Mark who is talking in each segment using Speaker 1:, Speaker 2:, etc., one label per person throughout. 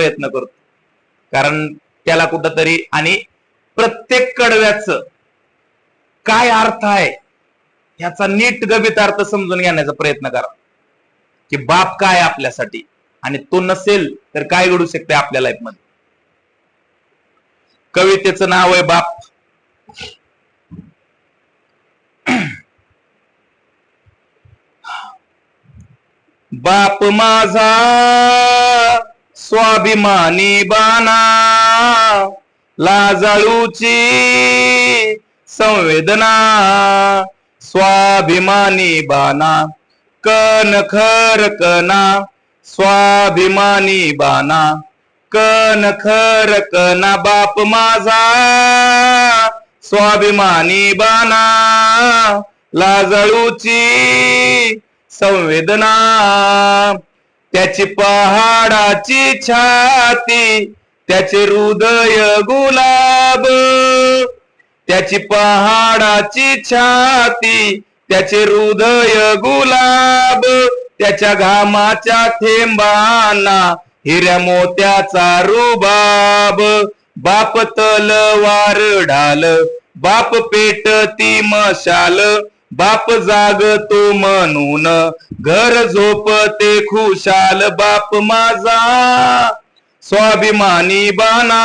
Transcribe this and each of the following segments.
Speaker 1: प्रयत्न करतो. कारण त्याला कुठंतरी आणि प्रत्येक कडव्याच काय अर्थ आहे ह्याचा नीट गभित अर्थ समजून घेण्याचा प्रयत्न करा. की बाप काय आपल्यासाठी आणि तो नसेल तर काय घडू शकते आपल्या लाईफमध्ये कवितेचं नाव आहे बाप. बाप माझा स्वाभिमानी बाना लाजाळूची संवेदना. स्वाभिमानी बाना कन खर कना स्वाभिमानी बाना कन खर कना बाप माझा. स्वाभिमानी बाना लाजाळूची संवेदना. त्याची पहाडाची छाती त्याचे हृदय गुलाब. त्याची पहाडाची छाती त्याचे हृदय गुलाब. त्याच्या घामाच्या थेंबांना हिऱ्या मोत्याचा रुबाब. बाप तलवार ढाल बाप पेटती मशाल. बाप जागतो म्हणून घर झोपते खुशाल बाप माझा. स्वाभिमानी बाना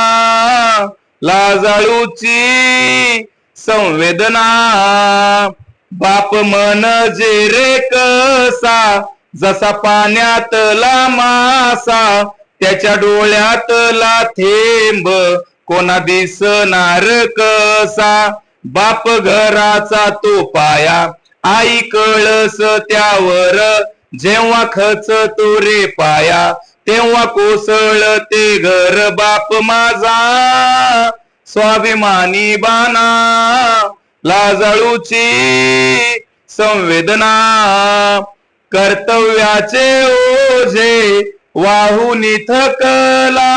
Speaker 1: लाजाळूची संवेदना. बाप म्हणजे रे कसा जसा पाण्यातला मासा त्याच्या डोळ्यातला थेंब कोणा दिसणार कसा. बाप घराचा तो पाया. आई कळस त्यावर जेव्हा खच तो रे पाया. तेव्हा कोसळ ते घर बाप माझा. स्वाभिमानी बाना लाजाळूची संवेदना. कर्तव्याचे ओझे वाहून थकला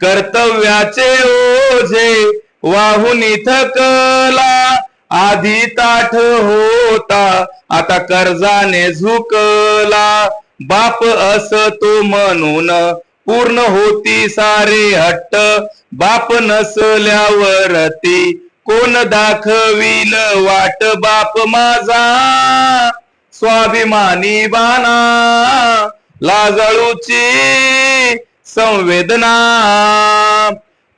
Speaker 1: कर्तव्याचे ओझे वाहून थकला आधी ताठ होता आता कर्जाने झुकला. बाप असतो म्हणून पूर्ण होती सारे हट्ट. बाप नसल्यावरती कोण दाखविल वाट? बाप माझा स्वाभिमानी बाना लाजळूची संवेदना.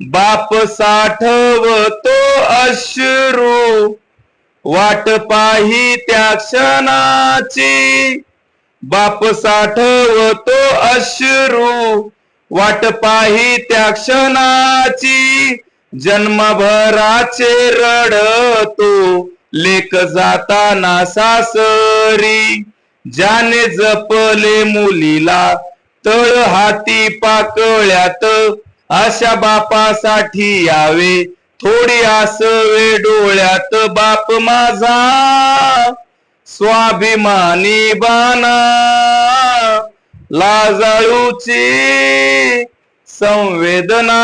Speaker 1: बाप साठवतो अश्रू वाट पाही त्या क्षणाची. बाप साठवतो अश्रू वाट पाही त्या क्षणाची. जन्मभराचे रडतो लेख जाताना सासरी. ज्याने जपले मुलीला तळ हाती पाकळ्यात अशा बापासाठी यावे. थोडी आसवे डोळ्यात बाप माझा. स्वाभिमानी बाना लाजाळूची संवेदना.